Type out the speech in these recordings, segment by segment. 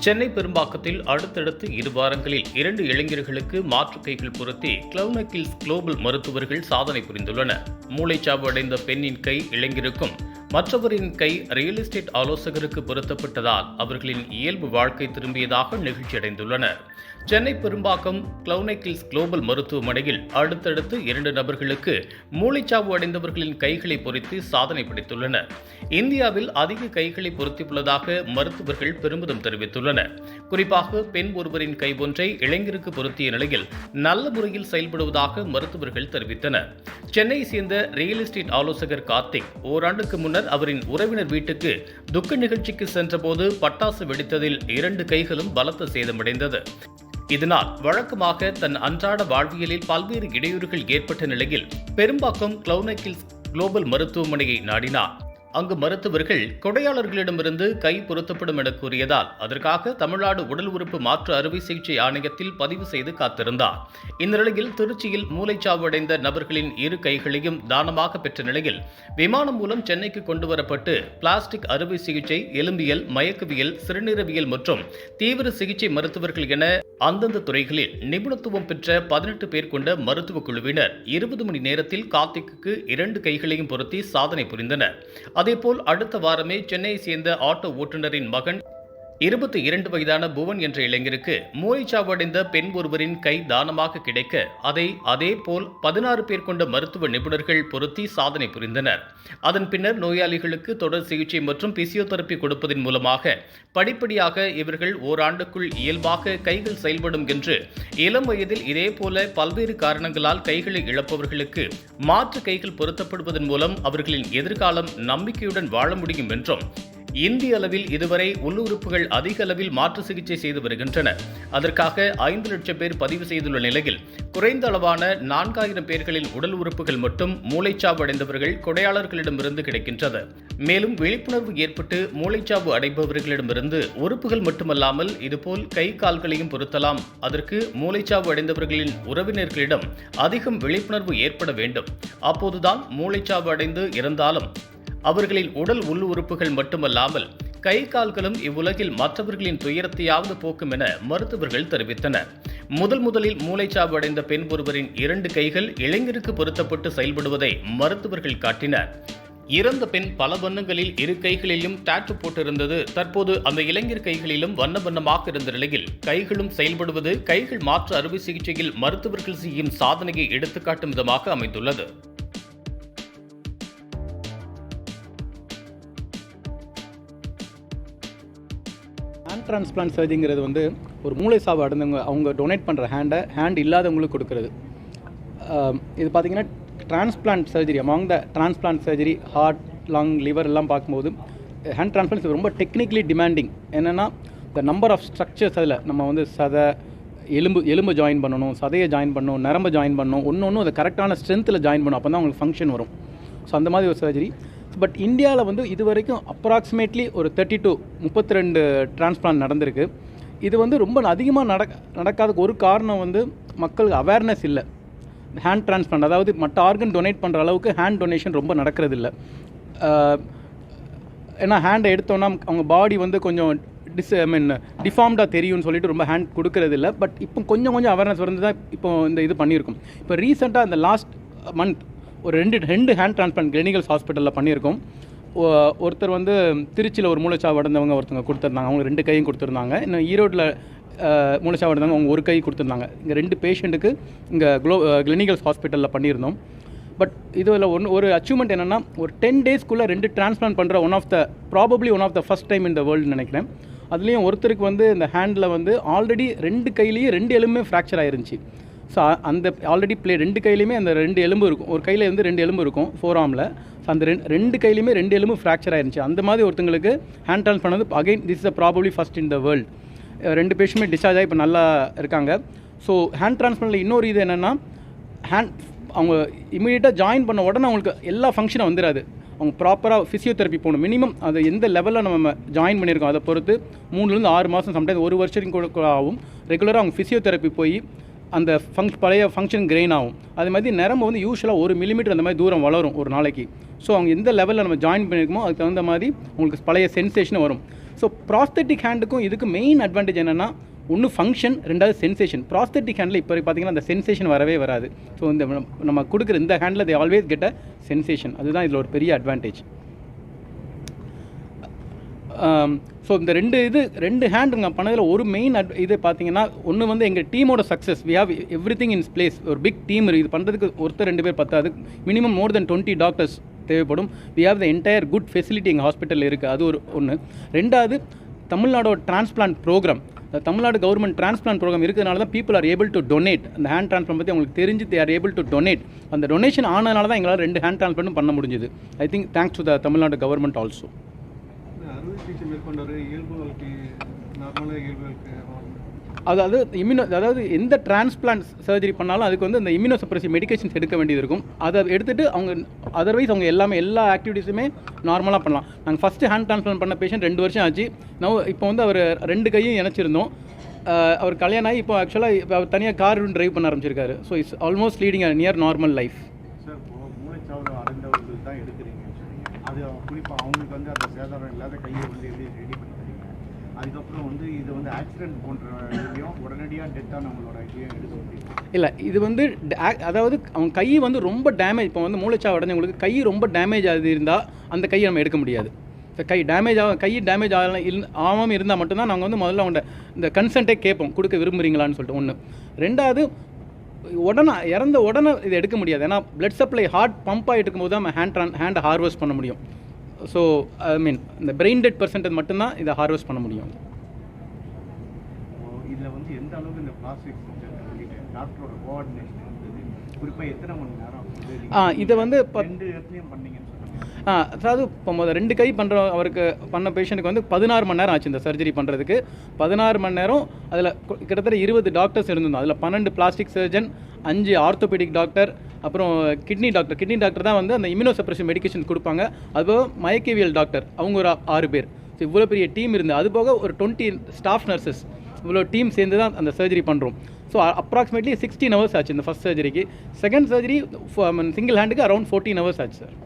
சென்னை பெரும்பாக்கத்தில் அடுத்தடுத்து இரு வாரங்களில் இரண்டு இளைஞர்களுக்கு மாற்று கைகள் பொருத்தி கிளவுனக்கில்ஸ் குளோபல் மருத்துவர்கள் சாதனை புரிந்துள்ளனர். மூளைச்சாவு அடைந்த பெண்ணின் கை இளைஞருக்கும் மற்றவரின் கை ரியல் எஸ்டேட் ஆலோசகருக்கு பொருத்தப்பட்டதால் அவர்களின் இயல்பு வாழ்க்கை திரும்பியதாக நெகிழ்ச்சியடைந்துள்ளனர். சென்னை பெரும்பாக்கம் கிளவுனக்கில்ஸ் குளோபல் மருத்துவமனையில் அடுத்தடுத்து இரண்டு நபர்களுக்கு மூளைச்சாவு அடைந்தவர்களின் கைகளை பொறித்து சாதனை படைத்துள்ளனர். இந்தியாவில் அதிக கைகளை பொருத்தியுள்ளதாக மருத்துவர்கள் பெருமிதம் தெரிவித்துள்ளனர். குறிப்பாக பெண் ஒருவரின் கை ஒன்றை இளைஞருக்கு பொருத்திய நிலையில் நல்ல முறையில் செயல்படுவதாக மருத்துவர்கள் தெரிவித்தனர். சென்னையை சேர்ந்த ரியல் எஸ்டேட் ஆலோசகர் கார்த்திக் ஓராண்டுக்கு முன்னர் அவரின் உறவினர் வீட்டுக்கு துக்க நிகழ்ச்சிக்கு சென்றபோது பட்டாசு வெடித்ததில் இரண்டு கைகளும் பலத்த சேதமடைந்தது. இதனால் வழக்கமாக தன் அன்றாட வாழ்வியலில் பல்வேறு இடையூறுகள் ஏற்பட்ட நிலையில் பெரும்பாக்கம் கிளவுனக்கில்ஸ் குளோபல் மருத்துவமனையை நாடினார். அங்கு மருத்துவர்கள் கொடையாளர்களிடமிருந்து கை பொருத்தப்படும் என கூறியதால் அதற்காக தமிழ்நாடு உடல் உறுப்பு மாற்று அறுவை சிகிச்சை ஆணையத்தில் பதிவு செய்து காத்திருந்தார். இந்நிலையில் திருச்சியில் மூளைச்சாவு அடைந்த நபர்களின் இரு கைகளையும் தானமாக பெற்ற நிலையில் விமானம் மூலம் சென்னைக்கு கொண்டு வரப்பட்டு பிளாஸ்டிக் அறுவை சிகிச்சை எலும்பியல் மயக்கவியல் சிறுநீரவியல் மற்றும் தீவிர சிகிச்சை மருத்துவர்கள் என அந்தந்த துறைகளில் நிபுணத்துவம் பெற்ற பதினெட்டு பேர் கொண்ட மருத்துவ குழுவினர் இருபது மணி நேரத்தில் கார்த்திக்கு இரண்டு கைகளையும் பொருத்தி சாதனை புரிந்தனர். அதேபோல் அடுத்த வாரமே சென்னையை சேர்ந்த ஆட்டோ ஓட்டுநரின் மகன் இருபத்தி இரண்டு வயதான புவன் என்ற இளைஞருக்கு மூளைச்சாவடைந்த பெண் ஒருவரின் கை தானமாக கிடைக்க அதை அதே போல் பதினாறு பேர் கொண்ட மருத்துவ நிபுணர்கள் பொருத்தி சாதனை புரிந்தனர். அதன் பின்னர் நோயாளிகளுக்கு தொடர் சிகிச்சை மற்றும் பிசியோதெரப்பி கொடுப்பதன் மூலமாக படிப்படியாக இவர்கள் ஓராண்டுக்குள் இயல்பாக கைகள் செயல்படும் என்று இளம் வயதில் இதேபோல பல்வேறு காரணங்களால் கைகளை இழப்பவர்களுக்கு மாற்று கைகள் பொருத்தப்படுவதன் மூலம் அவர்களின் எதிர்காலம் நம்பிக்கையுடன் வாழ முடியும் என்றும் இந்திய அளவில் இதுவரை உள்ளுறுப்புகள் அதிக அளவில் மாற்று சிகிச்சை செய்து வருகின்றன. அதற்காக ஐந்து லட்சம் பேர் பதிவு செய்துள்ள நிலையில் குறைந்த அளவான நான்காயிரம் பேர்களின் உடல் உறுப்புகள் மட்டும் மூளைச்சாவு அடைந்தவர்கள் கொடையாளர்களிடமிருந்து கிடைக்கின்றது. மேலும் விழிப்புணர்வு ஏற்பட்டு மூளைச்சாவு அடைபவர்களிடமிருந்து உறுப்புகள் மட்டுமல்லாமல் இதுபோல் கை கால்களையும் பொருத்தலாம். அதற்கு மூளைச்சாவு அடைந்தவர்களின் உறவினர்களிடம் அதிகம் விழிப்புணர்வு ஏற்பட வேண்டும். அப்போதுதான் மூளைச்சாவு அடைந்து இறந்தாலும் அவர்களின் உடல் உள் உறுப்புகள் மட்டுமல்லாமல் கை கால்களும் இவ்வுலகில் மற்றவர்களின் துயரத்தையாவது போக்கும் என மருத்துவர்கள் தெரிவித்தனர். முதல் முதலில் மூளைச்சாவு அடைந்த பெண் ஒருவரின் இரண்டு கைகள் இளைஞருக்கு பொருத்தப்பட்டு செயல்படுவதை மருத்துவர்கள் காட்டினர். இறந்த பெண் பல வண்ணங்களில் இரு கைகளிலும் டாட்டு போட்டிருந்தது. தற்போது அந்த இளைஞர் கைகளிலும் வண்ண வண்ணமாக இருந்த நிலையில் கைகளும் செயல்படுவது கைகள் மாற்று அறுவை சிகிச்சையில் மருத்துவர்கள் செய்யும் சாதனையை எடுத்துக்காட்டும் விதமாக அமைந்துள்ளது. ஹேண்ட் டிரான்ஸ்பிளான்ட் சர்ஜரிங்கிறது வந்து ஒரு மூளை சாவு அடைந்தவங்க அவங்க டொனேட் பண்ணுற ஹேண்டை ஹேண்ட் இல்லாதவங்களுக்கு கொடுக்கறது. இது பார்த்தீங்கன்னா transplant surgery among the transplant surgery heart lung liver எல்லாம் பார்க்கும்போது ஹேண்ட் டிரான்ஸ்பிளான்ட் ரொம்ப டெக்னிக்கலி டிமாண்டிங் என்னென்னா த நம்பர் ஆஃப் ஸ்ட்ரக்சர்ஸ் அதில் நம்ம வந்து சதை எலும்பு எலும்பு ஜாயின் பண்ணணும் சதையை ஜாயின் பண்ணணும் நரம்பு ஜாயின் பண்ணணும் ஒன்று ஒன்று அதை கரெக்டான ஸ்ட்ரென்த்தில் ஜாயின் பண்ணணும் அப்போ தான் உங்களுக்கு ஃபங்க்ஷன் வரும். ஸோ அந்த மாதிரி ஒரு சர்ஜரி பட் இந்தியாவில் வந்து இது வரைக்கும் அப்ராக்சிமேட்லி ஒரு தேர்ட்டி டு முப்பத்தி ரெண்டு டிரான்ஸ்பிளான் நடந்திருக்கு. இது வந்து ரொம்ப அதிகமாக நடக்க நடக்காததுக்கு ஒரு காரணம் வந்து மக்களுக்கு அவேர்னஸ் இல்லை. ஹேண்ட் டிரான்ஸ்பிளான்ட் அதாவது மற்ற ஆர்கன் டொனேட் பண்ணுற அளவுக்கு ஹேண்ட் டொனேஷன் ரொம்ப நடக்கிறது இல்லை ஏன்னா ஹேண்டை எடுத்தோன்னா அவங்க பாடி வந்து கொஞ்சம் டிஸ் ஐ மீன் டிஃபார்ம்டாக தெரியும்னு சொல்லிட்டு ரொம்ப ஹேண்ட் கொடுக்கறது இல்லை பட் இப்போ கொஞ்சம் கொஞ்சம் அவேர்னஸ் வந்து தான் இப்போ இந்த இது பண்ணியிருக்கோம். இப்போ ரீசெண்டாக இந்த லாஸ்ட் மந்த் ஒரு ரெண்டு ரெண்டு ஹேண்ட் டிரான்ஸ்பிளான்ட் கிளினிகல்ஸ் ஹாஸ்பிட்டலில் பண்ணியிருக்கோம். ஒருத்தர் வந்து திருச்சியில் ஒரு மூளைச்சாவு அடைந்தவங்க ஒருத்தவங்க கொடுத்துருந்தாங்க. அவங்க ரெண்டு கையும் கொடுத்துருந்தாங்க. இன்னும் ஈரோட்டில் மூளைச்சாவு அடைந்தவங்க அவங்க ஒரு கை கொடுத்துருந்தாங்க. இங்கே ரெண்டு பேஷண்ட்டுக்கு இங்கே க்ளோ கிளினிகல்ஸ் ஹாஸ்பிட்டலில் பண்ணியிருந்தோம். பட் இதில் ஒன்று ஒரு அச்சீவ்மெண்ட் என்னென்னா ஒரு டென் டேஸ்க்குள்ளே ரெண்டு டிரான்ஸ்பிளான்ட் பண்ணுற one of the probably one of the first time இந்த வேர்ல்டு நினைக்கிறேன். அதுலேயும் ஒருத்தருக்கு வந்து இந்த ஹேண்டில் வந்து ஆல்ரெடி ரெண்டு கையிலையும் ரெண்டு எலும்புமே ஃப்ராக்சர் ஆயிருந்துச்சு. ஸோ அந்த ஆல்ரெடி ப்ளே ரெண்டு கையிலையுமே அந்த ரெண்டு எலும்பு இருக்கும். ஒரு கையில் வந்து ரெண்டு எலும்பு இருக்கும் ஃபோர் ஆமில் ஸோ அந்த ரெண்டு ரெண்டு கையிலையுமே ரெண்டு எலும்பு ஃப்ராக்சர் ஆயிருந்துச்சு. அந்த மாதிரி ஒருத்தங்களுக்கு ஹேண்ட் ட்ரான்ஸ் பண்ணது again this is probably first in the world ரெண்டு பேஷுமே டிஸ்சார்ஜ் ஆகி இப்போ நல்லா இருக்காங்க. ஸோ ஹேண்ட் ட்ரான்ஸ்பிளான்ட்டில் இன்னொரு இது என்னென்னா ஹேண்ட் அவங்க இமீடியட்டாக ஜாயின் பண்ண உடனே அவங்களுக்கு எல்லா ஃபங்க்ஷனும் வந்துடாது அவங்க ப்ராப்பராக ஃபிசியோதெரப்பி போகணும். மினிமம் அது எந்த லெவலில் நம்ம ஜாயின் பண்ணியிருக்கோம் அதை பொறுத்து மூணுலேருந்து ஆறு மாதம் சம்டைம்ஸ் ஒரு வருஷத்துக்கு கூட கூட ஆகும். ரெகுலராக அவங்க ஃபிசியோதெரப்பி போய் அந்த ஃபங்க் பழைய ஃபங்க்ஷன் கிரெயின் ஆகும். அது மாதிரி நரம்பு வந்து யூஸ்வலாக ஒரு மில்லிமீட்டர் அந்த மாதிரி தூரம் வளரும் ஒரு நாளைக்கு. ஸோ அவங்க எந்த லெவலில் நம்ம ஜாயின் பண்ணியிருக்கோமோ அதுக்கு தகுந்த மாதிரி உங்களுக்கு பழைய சென்சேஷன் வரும். ஸோ ப்ராஸ்தட்டிக் ஹேண்டுக்கும் இதுக்கு மெயின் அட்வான்டேஜ் என்னென்னா ஒன்று ஃபங்க்ஷன் ரெண்டாவது சென்சேஷன் ப்ராஸ்தட்டிக் ஹேண்டில் இப்போ பார்த்தீங்கன்னா அந்த சென்சேஷன் வரவே வராது. ஸோ இந்த நம்ம- நம்ம கொடுக்குற இந்த handle they always get a sensation அதுதான் இதில் ஒரு பெரிய அட்வான்டேஜ் Um, ஸோ இந்த ரெண்டு இது ரெண்டு ஹேண்ட் நான் பண்ணதில் ஒரு மெயின் அட் இது பார்த்தீங்கன்னா ஒன்று வந்து எங்கள் டீமோட success we have everything in place ஒரு பிக் டீம் இது பண்ணுறதுக்கு ஒருத்தர் ரெண்டு பேர் பத்தாது. Minimum more than twenty doctors தேவைப்படும். We have the entire good facility எங்கள் ஹாஸ்பிட்டலில் இருக்குது அது ஒரு ஒன்று ரெண்டாவது தமிழ்நாடோட transplant program Tamil Nadu government transplant program இருக்கிறதுனால தான் people are able to donate அந்த ஹேண்ட் டிரான்ஸ்பிளான் பற்றி அவங்களுக்கு தெரிஞ்சு they are able to donate அந்த டொனேஷன் ஆனதுனால தான் எங்களால் ரெண்டு ஹேண்ட் டிரான்ஸ்பிளான்ட்டும் பண்ண முடிஞ்சுது. I think thanks to the Tamil Nadu government also மேற்கொண்டவர் இயல்பு வாழ்க்கை நார்மலாக இயல்பு வாழ்க்கை அதாவது இம்யூனோ அதாவது எந்த டிரான்ஸ்பிளான்ட் சர்ஜரி பண்ணாலும் அதுக்கு வந்து இந்த இம்யூனோ சப்ரஸிவ் மெடிகேஷன்ஸ் எடுக்க வேண்டியது இருக்கும். அதை எடுத்துகிட்டு அவங்க அதர்வைஸ் அவங்க எல்லாமே எல்லா ஆக்டிவிட்டீஸுமே நார்மலாக பண்ணலாம். நாங்கள் ஃபஸ்ட்டு ஹேண்ட் டிரான்ஸ்பிளான் பண்ண பேஷண்ட் ரெண்டு வருஷம் ஆச்சு. நோ இப்போ வந்து அவர் ரெண்டு கையும் இணைச்சிருந்தோம். அவர் கல்யாணம் ஆகி இப்போ ஆக்சுவலாக இப்போ அவர் தனியாக கார் டிரைவ் பண்ண ஆரம்பிச்சிருக்காரு. So it's almost leading a near normal life sir இப்போ மூளைச்சாவு அடைந்தவர்கள் தான் எடுக்கிறீங்கன்னு சொன்னீங்க அது குறிப்பாக அவங்களுக்கு வந்து இல்லாத கையை வந்து எப்படி ரெடி பண்ணி தரீங்க அதுக்கப்புறம் வந்து இது வந்து ஆக்சிடென்ட் போன்ற இதுலையும் உடனடியாக டெத்தாக நம்மளோட இதையும் எடுக்க முடியும். இல்லை இது வந்து அதாவது அவங்க கை வந்து ரொம்ப டேமேஜ் இப்போ வந்து மூளைச்சா உடஞ்சவங்களுக்கு கை ரொம்ப டேமேஜ் ஆகுது இருந்தால் அந்த கையை நம்ம எடுக்க முடியாது. கை டேமேஜ் ஆக கை டேமேஜ் ஆகலாம் இல் ஆகாமல் இருந்தால் மட்டும்தான் நாங்கள் வந்து முதல்ல அவங்கள்ட்ட இந்த கன்சென்ட்டே கேட்போம். கொடுக்க விரும்புகிறீங்களான்னு சொல்லிட்டு ஒன்று ரெண்டாவது உடனே இறந்த உடனே இதை எடுக்க முடியாது. ஏன்னா பிளட் சப்ளை ஹார்ட் பம்ப் ஆகிட்டு இருக்கும்போது தான் நம்ம ஹேண்ட் ஹேண்டை ஹார்வெஸ்ட் பண்ண முடியும். ஸோ ஐ மீன் இந்த பிரெயின் டெட் பர்சன்டேஜ் மட்டும்தான் இதை ஹார்வெஸ்ட் பண்ண முடியும். இதில் வந்து எந்த அளவுக்கு இந்த பிளாஸ்டிக் டாக்டரோட கோஆர்டினேஷன் குறிப்பாக எத்தனை மணி நேரம் ஆ, இதை வந்து ரெண்டு இடத்துலையும் பண்ணீங்கன்னு ஆ அதாவது இப்போ முதல் ரெண்டு கை பண்ணுற அவருக்கு பண்ண பேஷண்ட்டுக்கு வந்து பதினாறு மணி நேரம் ஆச்சு இந்த சர்ஜரி பண்ணுறதுக்கு பதினாறு மணி நேரம் அதில் கிட்டத்தட்ட இருபது டாக்டர்ஸ் இருந்திருந்தோம். அதில் பன்னெண்டு பிளாஸ்டிக் சர்ஜன் அஞ்சு ஆர்த்தோபெடிக் டாக்டர் அப்புறம் கிட்னி டாக்டர் கிட்னி டாக்டர் தான் வந்து அந்த இம்யூனோ சப்ரஷன் மெடிகேஷன் கொடுப்பாங்க. அதுபோக மயக்கவியல் டாக்டர் அவங்க ஒரு ஆறு பேர். ஸோ இவ்வளோ பெரிய டீம் இருந்து அது போக ஒரு டுவெண்ட்டி ஸ்டாஃப் நர்சஸ் இவ்வளோ டீம் சேர்ந்து தான் அந்த சர்ஜரி பண்ணுறோம் ஸோ அப்ராக்சிமேட்லி சிக்ஸ்டீன் ஹவர்ஸ் ஆச்சு இந்த ஃபஸ்ட் சர்ஜரிக்கு செகண்ட் சர்ஜரி சிங்கிள் ஹேண்டுக்கு அரௌண்ட் ஃபோர்டீன் ஹவர்ஸ் ஆச்சு சார்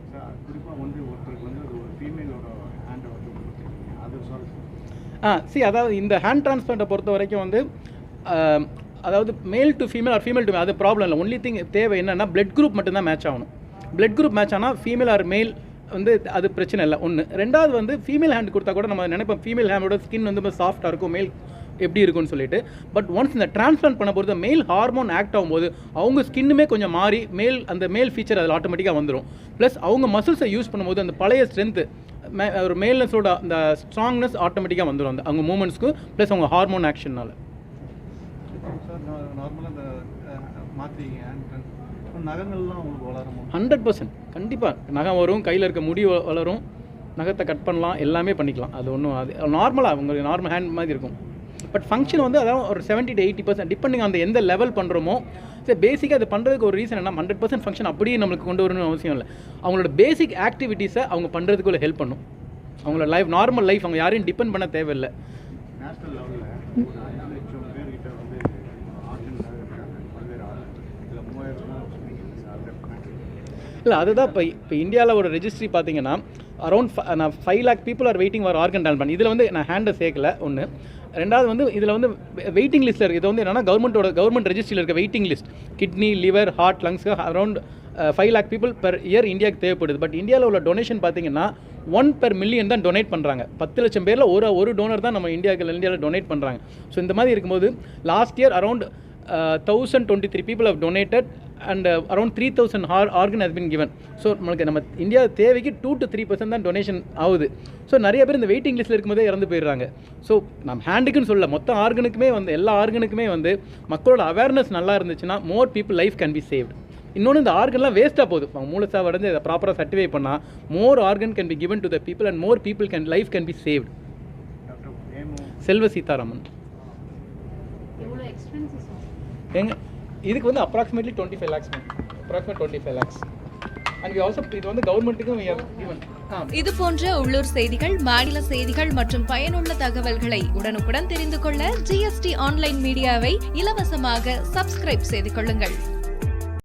ஆ சி அதாவது இந்த ஹேண்ட் டிரான்ஸ்பிளான்ட்டை பொறுத்த வரைக்கும் வந்து அதாவது male to female or female to அது ப்ராப்ளம் இல்லை. ஒன்லி திங் தேவை என்னென்னா பிளட் குரூப் மட்டும்தான் மேட்ச் ஆகணும். பிளட் குரூப் மேட்ச் ஆனால் ஃபீமேல் ஆர் மேல் வந்து அது பிரச்சனை இல்லை. ஒன்று ரெண்டாவது வந்து ஃபீமேல் ஹேண்ட் கொடுத்தா கூட நம்ம நினைப்போம். ஃபீமேல் ஹேண்டோட ஸ்கின் வந்து ரொம்ப சாஃப்டாக இருக்கும். மேல் எப்படி இருக்கும்னு சொல்லிட்டு. பட் ஒன்ஸ் இந்த டிரான்ஸ்பிளான்ட் பண்ண பொறுத்த மேல் ஹார்மோன் ஆக்ட் ஆகும்போது அவங்க ஸ்கின்னுமே கொஞ்சம் மாறி மேல் அந்த மேல் ஃபீச்சர் அதில் ஆட்டோமேட்டிக்காக வந்துடும் ப்ளஸ் அவங்க மசில்ஸை யூஸ் பண்ணும்போது அந்த பழைய ஸ்ட்ரென்த்து ஒரு மேல்னஸோட அந்த ஸ்ட்ராங்னஸ் ஆட்டோமேட்டிக்காக வந்துடும் அந்த அவங்க மூமெண்ட்ஸ்க்கு ப்ளஸ் அவங்க ஹார்மோன் ஆக்ஷன்னால நார்மலாக இந்த மாற்றிங்க நகங்கள்லாம் உங்களுக்கு வளருமா ஹண்ட்ரட் பர்சன்ட் கண்டிப்பாக நகம் வரும் கையில் இருக்க முடி வளரும். நகத்தை கட் பண்ணலாம் எல்லாமே பண்ணிக்கலாம். அது ஒன்றும் அது நார்மலாக உங்களுக்கு நார்மல் ஹேண்ட் மாதிரி இருக்கும். பட் ஃபங்க்ஷன் வந்து அதான் ஒரு seventy to eighty percent depending அந்த எந்த லெவல் பண்ணுறோமோ சரி பேசிக்காக அது பண்ணுறதுக்கு ஒரு ரீசன் என்ன ஹண்ட்ரட் பர்சன்ட் ஃபங்க்ஷன் அப்படியே நம்மளுக்கு கொண்டு வரணும்னு அவசியம் இல்லை. அவங்களோட பேசிக் ஆக்டிவிட்டீஸை அவங்க பண்ணுறதுக்குள்ள ஹெல்ப் பண்ணும். அவங்களோட லைஃப் நார்மல் லைஃப் அவங்க யாரையும் டிபெண்ட் பண்ண தேவையில்லை. நேஷனல் லெவலில் ஒரு அஞ்சு லட்சம் பேர்கிட்ட வந்து ஆர்கன்ஸாக இருக்காங்க பல்வேறு ஆள் இதில் மூவாயிரம் தான் சொன்னீங்க அதில் இல்லை அதுதான் இப்போ இப்போ இந்தியாவில் ஒரு ரெஜிஸ்ட்ரி பார்த்தீங்கன்னா அரௌண்ட் நான் five lakh people are waiting for organ transplant இதில் வந்து நான் ஹேண்டை சேர்க்கல ஒன்று ரெண்டாவது வந்து இதில் வந்து வெயிட்டிங் லிஸ்ட்டில் இருக்குது இது வந்து என்னன்னா கவர்மெண்ட்டோட கவர்மெண்ட் ரெஜிஸ்ட்ரியில் இருக்க waiting list kidney liver heart லங்ஸ்க்கு around five lakh people per year இந்தியாவுக்கு தேவைப்படுது. பட் இந்தியாவில் உள்ள டொனேஷன் பார்த்தீங்கன்னா ஒன் பெர் மில்லியன் தான் டொனேட் பண்ணுறாங்க பத்து லட்சம் பேரில் ஒரு ஒரு டோனர் தான் நம்ம இந்தியாவுக்கு இந்தியாவில் டொனேட் பண்ணுறாங்க ஸோ இந்த மாதிரி இருக்கும்போது last year around thousand twenty three people have donated and around three thousand or organ has been given. So நம்மளுக்கு நம்ம இந்தியா தேவைக்கு டூ டு த்ரீ பர்சன்ட் தான் டொனேஷன் ஆகுது. ஸோ நிறைய பேர் இந்த வெயிட்டிங் லிஸ்ட்டில் இருக்கும்போதே இறந்து போயிடுறாங்க. ஸோ நம்ம ஹேண்டுக்குன்னு சொல்ல மொத்த ஆர்கனுக்குமே வந்து எல்லா ஆர்கனுக்குமே வந்து மக்களோட அவேர்னஸ் நல்லா இருந்துச்சுன்னா more people life can be saved. இன்னொன்று இந்த ஆர்கன்லாம் வேஸ்ட்டாக போகுது. அவங்க மூலசாவை அடைஞ்சு இதை ப்ராப்பராக சர்டிஃபை பண்ணால் more organ can be given to the people and more people can life can be saved. Doctor நேமும் செல்வ சீதாராமன். எங்க இதுக்கு வந்து approximately twenty five lakhs approximate twenty five lakhs and also இது வந்து கவர்மெண்ட்டுக்கும் இது போன்ற உள்ளூர் செய்திகள் மாநில செய்திகள் மற்றும் பயனுள்ள தகவல்களை உடனுக்குடன் தெரிந்து கொள்ள ஜிஎஸ்டி ஆன்லைன் மீடியாவை இலவசமாக சப்ஸ்கிரைப் செய்து கொள்ளுங்கள்.